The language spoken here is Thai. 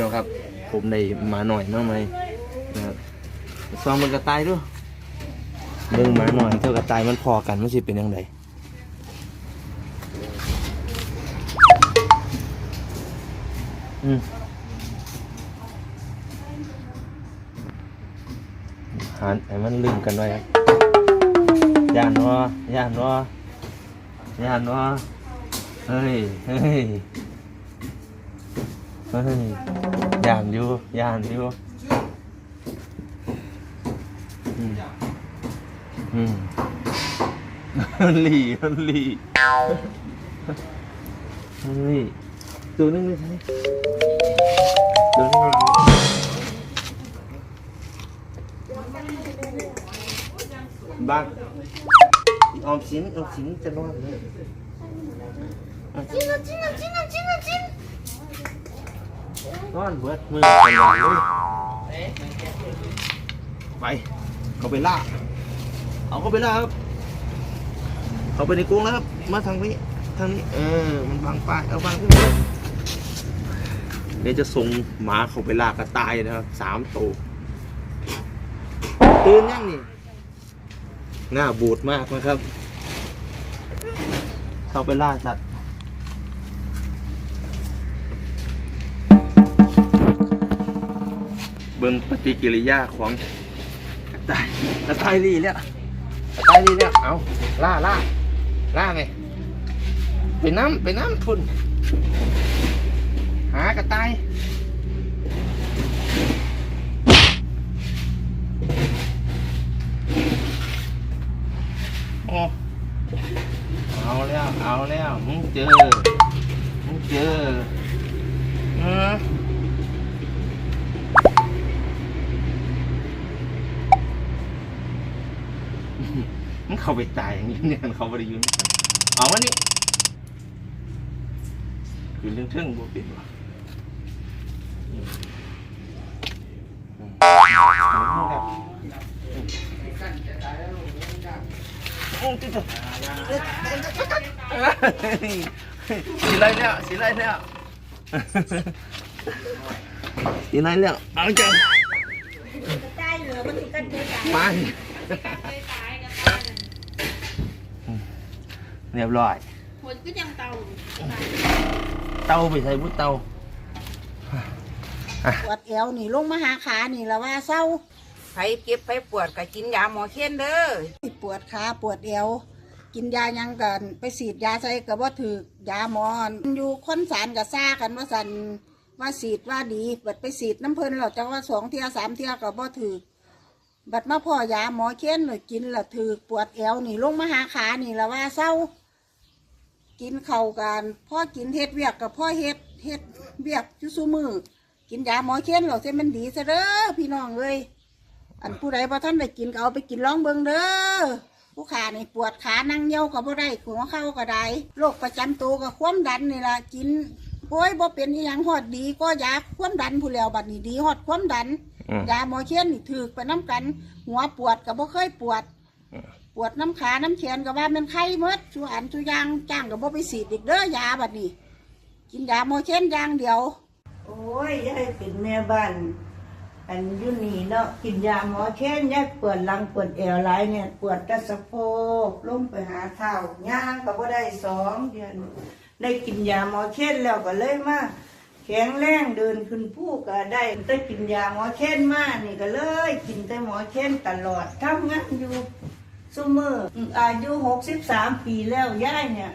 น้องครับ ผมได้มาหน่อยมาไหมนะครับซองมันกระต่ายด้วยเบิ่งมาหน่อยเท่ากระต่ายมันพอกันมันสิเป็นยังไงอืมหันให้มันลืมกันไว้ครับย่านวะย่านวะย่านวะเฮ้ยเฮ้ย เฮ้ยย่านอยู่ย่านอยู่อืมอืมฮันลี่ฮันลี่ฮันลี่ตัวนึงเลยใช่ตัวนึงบ้างออมสินออมสินจะนอนเลยจิ้งจิ้งจิ้งจิ้งจิ้ง นอนเบิดมือไปนอนเลยไป เขาไปล่า เอาเขาไปล่าครับ เขาไปในกรงแล้วครับ มาทางนี้ ทางนี้ เออ มันบังป้ายเอาบังขึ้นมาเดี๋ยวจะส่งหมาเขาไปล่ากระต่ายนะครับสามตัวตื่นยังนี่ หน้าบูดมากนะครับ เขาไปล่าสัตว์ เบิ่งปฏิกิริยาของกระต่ายกระต่ายดีแล้วกระต่ายดีแล้วเอาล่าล่าล่าไงไปน้ำไปน้ำพุ่น หากระต่ายโอเอาแล้ว เอาแล้ว มึงเจอ มึงเจอ มันเข้าไปตายอย่างนี้เนี่ยเขาบริยุนเอาวะนี่อยู่เรื่องเทิงบ่เป็นวะอืมเอาแล้วโอ้จิ๊ดสีไรเนี่ยสีไรเนี่ยสีไรเนี่ยเอาจังตาเหลือมันถึงกันเจอตาย มา เรียบร้อยคนก็ยังเตาเตาไปใส่บุตเตาปวดเอวนี่ลงมาหาขานี่ละว่าเศร้าไผเก็บไผปวดก็กินยาหมอเค้นเด้อปวดขาปวดเอวกินยายังกันไปฉีดยาใส่กับว่าถือยาหมอนอยู่คนสารกับซ่ากันว่าสันว่าฉีดว่าดีบัดไปฉีดน้ำเพลินเราจะว่าสองเที่ยสามเที่ยกับว่าถือบัดมาพ่อยาหมอเค้นหน่อยกินละถือปวดเอวนี่ลงมาหาขานี่ละว่าเศร้า กินเข่าวกันพ่อกินเฮ็ดเวียกกับพ่อเฮ็ดเฮ็ดเวียกอยุซุมือ กินยาหมอเค้นเราเส้นมันดีซะเด้อพี่น้องเอ้ยอันผู้ใดพอท่านได้กินก็เอาไปกินลองเบิ่งเด้อผู้ขานี่ปวดขานั่งเหี่ยวก็บ่ได้หัวเข่าก็ได้โรคประจำตัวก็ความดันนี่ล่ะกินโอ้ยบ่เป็นอีหยังฮอดดีก็ยาความดันผู้แล้วบัดนี้ดีฮอดความดันอืมยาหมอเค้นนี่ถือไปน้ำกัน หัวปวดก็บ่เคยปวด ปวดน้ำขาน้ำแขนก็ว่ามันไข้เมดชูอันชูยางจ้างก็บ่ไปฉีดอีกเด้อยาบัดนี้ กินยาหมอเค้นย่างเดียว โอ้ยยายเป็นแม่บ้าน อันอยุนี่เนาะกินยาหมอเช่นยายปวดหลังปวดเอวหลายเนี่ย ปวดกระสะโพกลงไปหาเท้าย่างก็บ่ได้สองเดือน ได้กินยาหมอเช่นแล้วก็เลยมาแข็งแรงเดินขึ้นผู้ก็ได้แต่กินยาหมอเช่นมานี่ก็เลย กินแต่หมอเช่นตลอดทำงานอยู่ ซุมืออายุหกสิบสามปีแล้วย่ายเนี่ย